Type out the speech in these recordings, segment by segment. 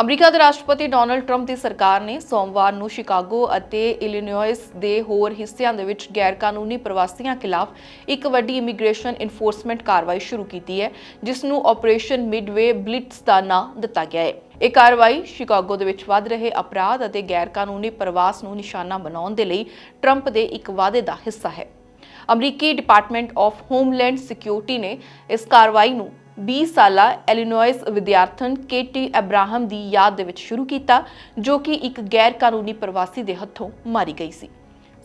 America ਦੇ ਰਾਸ਼ਟਰਪਤੀ Donald Trump ਦੀ ਸਰਕਾਰ ਨੇ ਸੋਮਵਾਰ ਨੂੰ ਸ਼ਿਕਾਗੋ ਅਤੇ ਇਲੀਨੋਇਸ ਦੇ ਹੋਰ ਹਿੱਸਿਆਂ ਦੇ ਵਿੱਚ ਗੈਰਕਾਨੂੰਨੀ ਪ੍ਰਵਾਸੀਆਂ ਖਿਲਾਫ ਇੱਕ ਵੱਡੀ ਇਮੀਗ੍ਰੇਸ਼ਨ ਇਨਫੋਰਸਮੈਂਟ ਕਾਰਵਾਈ ਸ਼ੁਰੂ ਕੀਤੀ ਹੈ, ਜਿਸ ਨੂੰ ਆਪਰੇਸ਼ਨ ਮਿਡਵੇ ਬਲਿਟਸ ਦਾ ਨਾਂ ਦਿੱਤਾ ਗਿਆ ਹੈ। ਇਹ ਕਾਰਵਾਈ ਸ਼ਿਕਾਗੋ ਦੇ ਵਿੱਚ ਵੱਧ ਰਹੇ ਅਪਰਾਧ ਅਤੇ ਗੈਰਕਾਨੂੰਨੀ ਪ੍ਰਵਾਸ ਨੂੰ ਨਿਸ਼ਾਨਾ ਬਣਾਉਣ ਦੇ ਲਈ ਟਰੰਪ ਦੇ ਇੱਕ ਵਾਅਦੇ ਦਾ ਹਿੱਸਾ ਹੈ। ਅਮਰੀਕੀ ਡਿਪਾਰਟਮੈਂਟ ਆਫ ਹੋਮਲੈਂਡ ਸਿਕਿਉਰਿਟੀ ਨੇ ਇਸ ਕਾਰਵਾਈ ਨੂੰ 20 ਸਾਲਾ ਐਲੀਨੋਇਸ ਵਿਦਿਆਰਥਣ ਕੇਟੀ ਅਬਰਾਹਮ ਦੀ ਯਾਦ ਦੇ ਵਿੱਚ ਸ਼ੁਰੂ ਕੀਤਾ, ਜੋ ਕਿ ਇੱਕ ਗੈਰ ਕਾਨੂੰਨੀ ਪ੍ਰਵਾਸੀ ਦੇ ਹੱਥੋਂ ਮਾਰੀ ਗਈ ਸੀ।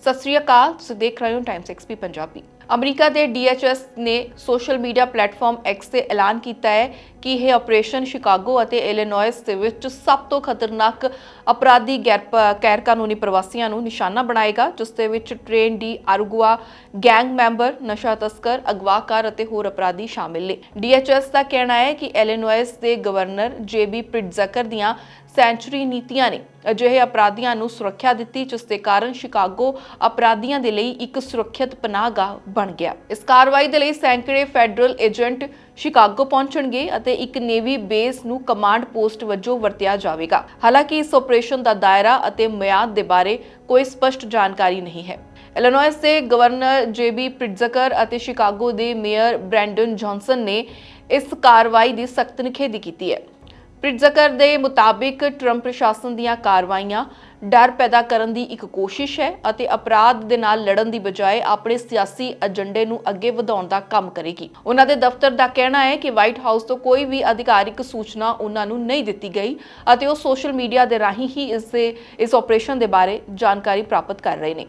ਸਤਿ ਸ੍ਰੀ ਅਕਾਲ, ਤੁਸੀਂ ਦੇਖ ਰਹੇ ਹੋ ਟਾਈਮਸ ਐਕਸਪੀ ਪੰਜਾਬੀ। ਅਮਰੀਕਾ ਦੇ DHS ਨੇ ਸੋਸ਼ਲ ਮੀਡੀਆ ਪਲੇਟਫਾਰਮ ਐਕਸ ਤੇ ਐਲਾਨ ਕੀਤਾ ਹੈ ਕਿ ਇਹ ਆਪਰੇਸ਼ਨ ਸ਼ਿਕਾਗੋ ਅਤੇ ਇਲੀਨੋਇਸ ਦੇ ਵਿੱਚ ਸਭ ਤੋਂ ਖਤਰਨਾਕ ਅਪਰਾਧੀ ਗੈਰ ਗੈਰ ਕਾਨੂੰਨੀ ਪ੍ਰਵਾਸੀਆਂ ਨੂੰ ਨਿਸ਼ਾਨਾ ਬਣਾਏਗਾ, ਜਿਸ ਦੇ ਵਿੱਚ Tren de Aragua, gang member, ਨਸ਼ਾ ਤਸਕਰ, ਅਗਵਾਕਾਰ ਅਤੇ ਹੋਰ ਅਪਰਾਧੀ ਸ਼ਾਮਿਲ ਨੇ। DHS ਦਾ ਕਹਿਣਾ ਹੈ ਕਿ ਇਲੀਨੋਇਸ ਦੇ ਗਵਰਨਰ ਜੇਬੀ ਪ੍ਰਿਟਜ਼ਕਰ ਦੀਆਂ ਸੈਂਚੁਰੀ ਨੀਤੀਆਂ ਨੇ ਅਜਿਹੇ ਅਪਰਾਧੀਆਂ ਨੂੰ ਸੁਰੱਖਿਆ ਦਿੱਤੀ, ਜਿਸ ਦੇ ਕਾਰਨ ਸ਼ਿਕਾਗੋ ਅਪਰਾਧੀਆਂ ਦੇ ਲਈ ਇੱਕ ਸੁਰੱਖਿਅਤ ਪਨਾਹਗਾਹ ਬਣ ਗਿਆ। ਇਸ ਕਾਰਵਾਈ ਦੇ ਲਈ ਸੈਂਕੜੇ ਫੈਡਰਲ ਏਜੰਟ ਸ਼ਿਕਾਗੋ ਪਹੁੰਚਣਗੇ ਅਤੇ ਇੱਕ ਨੇਵੀ ਬੇਸ ਨੂੰ ਕਮਾਂਡ ਪੋਸਟ ਵਜੋਂ ਵਰਤਿਆ ਜਾਵੇਗਾ। ਹਾਲਾਂਕਿ ਇਸ ਆਪਰੇਸ਼ਨ ਦਾ ਦਾਇਰਾ ਅਤੇ ਮਿਆਦ ਦੇ ਬਾਰੇ ਕੋਈ ਸਪਸ਼ਟ ਜਾਣਕਾਰੀ ਨਹੀਂ ਹੈ। ਇਲੀਨੋਇਸ ਦੇ ਗਵਰਨਰ ਜੇਬੀ ਪ੍ਰਿਟਜ਼ਕਰ ਅਤੇ ਸ਼ਿਕਾਗੋ ਦੇ ਮੇਅਰ ਬ੍ਰੈਂਡਨ ਜੌਨਸਨ ਨੇ ਇਸ ਕਾਰਵਾਈ ਦੀ ਸਖਤ ਨਿਖੇਧੀ ਕੀਤੀ ਹੈ। ਪ੍ਰਿਟਜ਼ਕਰ ਦੇ ਮੁਤਾਬਿਕ ਟਰੰਪ ਪ੍ਰਸ਼ਾਸਨ ਦੀਆਂ ਕਾਰਵਾਈਆਂ ਡਰ ਪੈਦਾ ਕਰਨ ਦੀ ਇੱਕ ਕੋਸ਼ਿਸ਼ ਹੈ ਅਤੇ ਅਪਰਾਧ ਦੇ ਨਾਲ ਲੜਨ ਦੀ ਬਜਾਏ ਆਪਣੇ ਸਿਆਸੀ ਏਜੰਡੇ ਨੂੰ ਅੱਗੇ ਵਧਾਉਣ ਦਾ ਕੰਮ ਕਰੇਗੀ। ਉਹਨਾਂ ਦੇ ਦਫ਼ਤਰ ਦਾ ਕਹਿਣਾ ਹੈ ਕਿ ਵਾਈਟ ਹਾਊਸ ਤੋਂ ਕੋਈ ਵੀ ਅਧਿਕਾਰਿਕ ਸੂਚਨਾ ਉਹਨਾਂ ਨੂੰ ਨਹੀਂ ਦਿੱਤੀ ਗਈ ਅਤੇ ਉਹ ਸੋਸ਼ਲ ਮੀਡੀਆ ਦੇ ਰਾਹੀਂ ਹੀ ਇਸ ਦੇ, ਇਸ ਆਪਰੇਸ਼ਨ ਦੇ ਬਾਰੇ ਜਾਣਕਾਰੀ ਪ੍ਰਾਪਤ ਕਰ ਰਹੇ ਨੇ।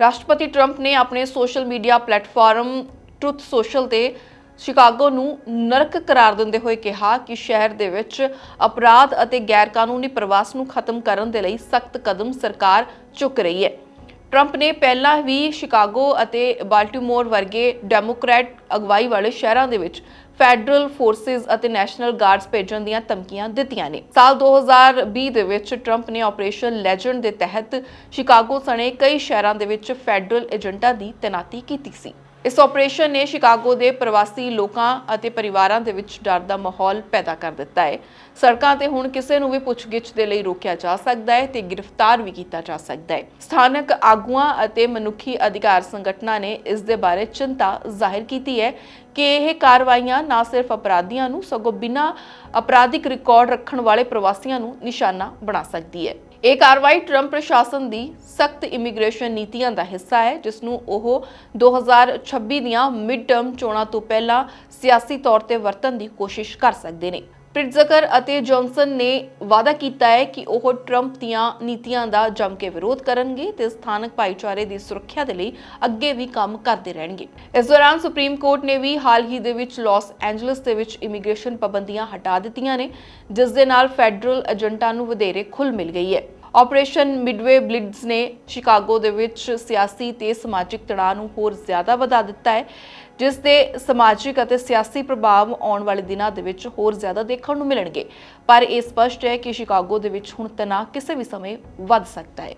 ਰਾਸ਼ਟਰਪਤੀ ਟਰੰਪ ਨੇ ਆਪਣੇ social media platform Truth Social ਤੇ ਸ਼ਿਕਾਗੋ ਨੂੰ ਨਰਕ ਕਰਾਰ ਦਿੰਦੇ ਹੋਏ ਕਿਹਾ ਕਿ ਸ਼ਹਿਰ ਦੇ ਵਿੱਚ ਅਪਰਾਧ ਅਤੇ ਗੈਰ ਕਾਨੂੰਨੀ ਪ੍ਰਵਾਸ ਨੂੰ ਖਤਮ ਕਰਨ ਦੇ ਲਈ ਸਖਤ ਕਦਮ ਸਰਕਾਰ ਚੁੱਕ ਰਹੀ ਹੈ। ਟਰੰਪ ਨੇ ਪਹਿਲਾਂ ਵੀ ਸ਼ਿਕਾਗੋ ਅਤੇ ਬਾਲਟਿਮੋਰ ਵਰਗੇ ਡੈਮੋਕ੍ਰੈਟ ਅਗਵਾਈ ਵਾਲੇ ਸ਼ਹਿਰਾਂ ਦੇ ਵਿੱਚ ਫੈਡਰਲ ਫੋਰਸਿਸ ਅਤੇ ਨੈਸ਼ਨਲ ਗਾਰਡਸ ਭੇਜਣ ਦੀਆਂ ਧਮਕੀਆਂ ਦਿੱਤੀਆਂ ਨੇ। ਸਾਲ 2020 ਦੇ ਵਿੱਚ ਟਰੰਪ ਨੇ ਆਪਰੇਸ਼ਨ ਲੈਜੈਂਡ ਦੇ ਤਹਿਤ ਸ਼ਿਕਾਗੋ ਸਣੇ ਕਈ ਸ਼ਹਿਰਾਂ ਦੇ ਵਿੱਚ ਫੈਡਰਲ ਏਜੰਟਾਂ ਦੀ ਤੈਨਾਤੀ ਕੀਤੀ ਸੀ। ਇਸ ਆਪਰੇਸ਼ਨ ਨੇ ਸ਼ਿਕਾਗੋ ਦੇ ਪ੍ਰਵਾਸੀ ਲੋਕਾਂ ਅਤੇ ਪਰਿਵਾਰਾਂ ਦੇ ਵਿੱਚ ਡਰ ਦਾ ਮਾਹੌਲ ਪੈਦਾ ਕਰ ਦਿੱਤਾ ਹੈ। ਸੜਕਾਂ ਤੇ ਹੁਣ ਕਿਸੇ ਨੂੰ ਵੀ ਪੁੱਛਗਿੱਛ ਦੇ ਲਈ ਰੋਕਿਆ ਜਾ ਸਕਦਾ ਹੈ ਤੇ ਗ੍ਰਿਫਤਾਰ ਵੀ ਕੀਤਾ ਜਾ ਸਕਦਾ ਹੈ। ਸਥਾਨਕ ਆਗੂਆਂ ਅਤੇ ਮਨੁੱਖੀ ਅਧਿਕਾਰ ਸੰਗਠਨਾਂ ਨੇ ਇਸ ਦੇ ਬਾਰੇ ਚਿੰਤਾ ਜ਼ਾਹਿਰ ਕੀਤੀ ਹੈ ਕਿ ਇਹ ਕਾਰਵਾਈਆਂ ਨਾ ਸਿਰਫ ਅਪਰਾਧੀਆਂ ਨੂੰ, ਸਗੋਂ ਬਿਨਾਂ ਅਪਰਾਧਿਕ ਰਿਕਾਰਡ ਰੱਖਣ ਵਾਲੇ ਪ੍ਰਵਾਸੀਆਂ ਨੂੰ ਨਿਸ਼ਾਨਾ ਬਣਾ ਸਕਦੀ ਹੈ। ਇਹ ਕਾਰਵਾਈ ਟਰੰਪ ਪ੍ਰਸ਼ਾਸਨ ਦੀ ਸਖਤ ਇਮੀਗ੍ਰੇਸ਼ਨ ਨੀਤੀਆਂ ਦਾ ਹਿੱਸਾ ਹੈ, ਜਿਸ ਨੂੰ ਉਹ 2026 ਦੀਆਂ ਮਿਡ ਟਰਮ ਚੋਣਾਂ ਤੋਂ ਪਹਿਲਾਂ ਸਿਆਸੀ ਤੌਰ ਤੇ ਵਰਤਣ ਦੀ ਕੋਸ਼ਿਸ਼ ਕਰ ਸਕਦੇ ਨੇ। ਪ੍ਰਿਟਜ਼ਕਰ ਅਤੇ ਜੌਨਸਨ ਨੇ ਵਾਅਦਾ ਕੀਤਾ ਹੈ ਕਿ ਉਹ ਟਰੰਪ ਦੀਆਂ ਨੀਤੀਆਂ ਦਾ ਜੰਮ ਕੇ ਵਿਰੋਧ ਕਰਨਗੇ ਤੇ ਸਥਾਨਕ ਭਾਈਚਾਰੇ ਦੀ ਸੁਰੱਖਿਆ ਦੇ ਲਈ ਅੱਗੇ ਵੀ ਕੰਮ ਕਰਦੇ ਰਹਿਣਗੇ। ਇਸ ਦੌਰਾਨ ਸੁਪਰੀਮ ਕੋਰਟ ਨੇ ਵੀ ਹਾਲ ਹੀ ਦੇ ਵਿੱਚ ਲਾਸ ਐਂਜਲਸ ਦੇ ਵਿੱਚ ਇਮੀਗ੍ਰੇਸ਼ਨ ਪਾਬੰਦੀਆਂ ਹਟਾ ਦਿੱਤੀਆਂ ਨੇ, ਜਿਸ ਦੇ ਨਾਲ ਫੈਡਰਲ ਏਜੰਟਾਂ ਨੂੰ ਵਧੇਰੇ ਖੁੱਲ੍ਹ ਮਿਲ ਗਈ ਹੈ। ਆਪਰੇਸ਼ਨ ਮਿਡਵੇ ਬਲਿਟਸ ਨੇ ਸ਼ਿਕਾਗੋ ਦੇ ਵਿੱਚ ਸਿਆਸੀ ਤੇ ਸਮਾਜਿਕ ਤਣਾਅ ਨੂੰ ਹੋਰ ਜ਼ਿਆਦਾ ਵਧਾ ਦਿੱਤਾ ਹੈ, ਜਿਸ ਦੇ ਸਮਾਜਿਕ ਅਤੇ ਸਿਆਸੀ ਪ੍ਰਭਾਵ ਆਉਣ ਵਾਲੇ ਦਿਨਾਂ ਦੇ ਵਿੱਚ ਹੋਰ ਜ਼ਿਆਦਾ ਦੇਖਣ ਨੂੰ ਮਿਲਣਗੇ। ਪਰ ਇਹ ਸਪਸ਼ਟ ਹੈ ਕਿ ਸ਼ਿਕਾਗੋ ਦੇ ਵਿੱਚ ਹੁਣ ਤਣਾਅ ਕਿਸੇ ਵੀ ਸਮੇਂ ਵੱਧ ਸਕਦਾ ਹੈ।